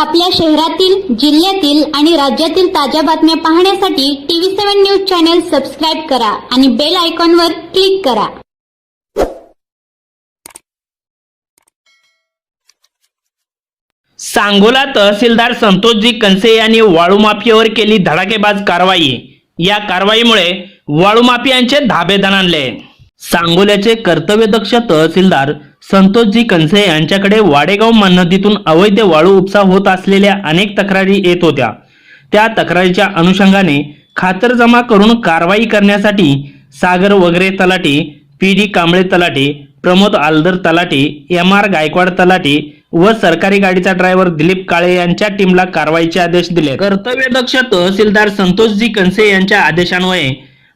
आपल्या शहरातील जिल्ह्यातील आणि राज्यातील ताज्या बातम्या पाहण्यासाठी TV seven news channel subscribe करा आणि बेल आयकॉनवर क्लिक करा. सांगोला तहसीलदार संतोषजी कनसे यांनी वाळू माफियावर केली धडाकेबाज कारवाई. या कारवाईमुळे वाळू माफियांचे धाबे दणाणले सांगोल्याचे कर्तव्यदक्ष तहसीलदार संतोषजी कंसे यांच्याकडे वाडेगाव नदीतून अवैध वाळू उपसा होत असलेल्या अनेक तक्रारी येत होत्या. त्या तक्रारीच्या अनुषंगाने खातरजमा करून कारवाई करण्यासाठी सागर वगैरे तलाटी पी डी कांबळे तलाटे प्रमोद आलदर तलाटी एम आर गायकवाड तलाटी व सरकारी गाडीचा ड्रायव्हर दिलीप काळे यांच्या टीमला कारवाईचे आदेश दिले. कर्तव्यदक्ष तहसीलदार संतोषजी कंसे यांच्या आदेशान्वये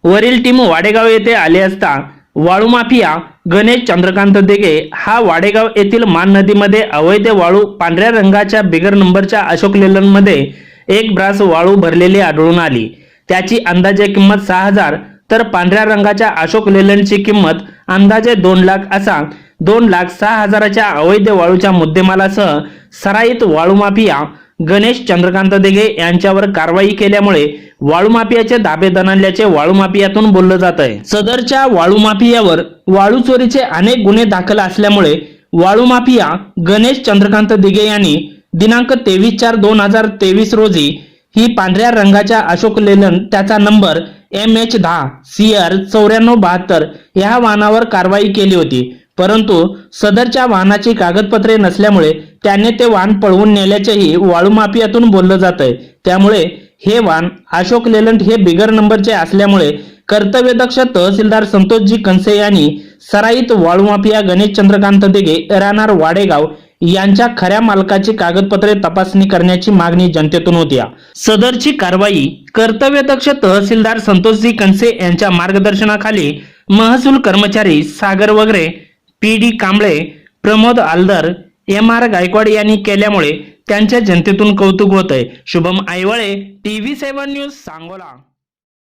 वरील टीम वाडेगाव येथे आले असता वाळू माफिया गणेश चंद्रकांत देगे हा वाडेगाव येथील मान नदीमध्ये अवैध वाळू पांढऱ्या रंगाच्या बिगर नंबरच्या अशोक लेलनमध्ये एक ब्रास वाळू भरलेली आढळून आली. त्याची अंदाजे किंमत सहा हजार तर पांढऱ्या रंगाच्या अशोक लेलनची किंमत अंदाजे दोन लाख असा दोन लाख सहा हजाराच्या अवैध वाळूच्या मुद्देमालासह सराईत वाळू माफिया गणेश चंद्रकांत देगे यांच्यावर कारवाई केल्यामुळे वाळू माफियाचे धाबे दणाल्याचे वाळू माफियातून बोललं जात आहे. सदरच्या वाळू माफियावर वाळू चोरीचे अनेक गुन्हे दाखल असल्यामुळे वाळू माफिया गणेश चंद्रकांत दिघे यांनी दिनांक तेवीस चार दोन हजार तेवीस रोजी ही पांढऱ्या रंगाच्या अशोक लेलन त्याचा नंबर एम एच दहा सी आर चौऱ्याण्णव बहात्तर या वाहनावर कारवाई केली होती. परंतु सदरच्या वाहनाची कागदपत्रे नसल्यामुळे त्याने ते वाहन पळवून नेल्याचेही वाळूमाफियातून बोललं जात आहे त्यामुळे हे वाहन अशोक लेलंट हे बिगर नंबरचे असल्यामुळे कर्तव्यदक्ष तहसीलदार संतोषजी कनसे यांनी सराईत वाळूमाफिया गणेश चंद्रकांत दिघे राहणार वाडेगाव यांच्या खऱ्या मालकाची कागदपत्रे तपासणी करण्याची मागणी जनतेतून होती. सदरची कारवाई कर्तव्यदक्ष तहसीलदार संतोषजी कनसे यांच्या मार्गदर्शनाखाली महसूल कर्मचारी सागर वगैरे P D Kamble Pramod Aldar M R Gaikwad यांनी केल्यामुळे त्यांच्या जनतेतून कौतुक होत आहे Shubham Aiwale TV seven news Sangola.